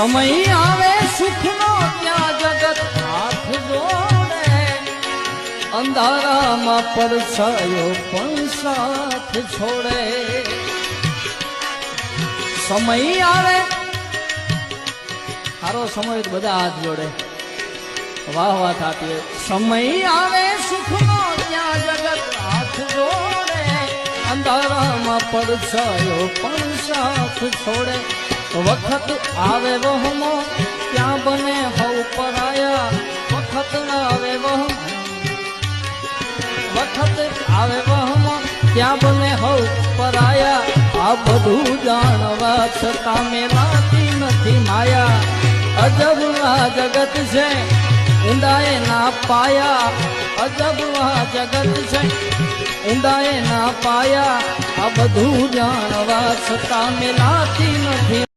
સમય આવે, સુખનો ત્યાં જગત હાથ જોડે. અંધારામાં પરસાયો પણ સાથ છોડે. સમય આવે, સારો સમય બધા હાથ જોડે. વાહ વાહ હોય. સમય આવે, સુખનો ત્યાં જગત હાથ જોડે. અંધારામાં પરસાયો પણ સાથ છોડે. વખત આવે વહમો ત્યાં બને હવ પરાયા? વખત આવે વહમ વખત આવે વહમો ત્યાં બને હવ પરાયા? આ બધું જાણવા છતાં મેલાતી નથી માયા. અજબ આ જગત છે, ઊંડાએ ના પાયા. અજબ આ જગત છે, ઊંડાએ ના પાયા. આ બધું જાણવા છતાં મેલાતી નથી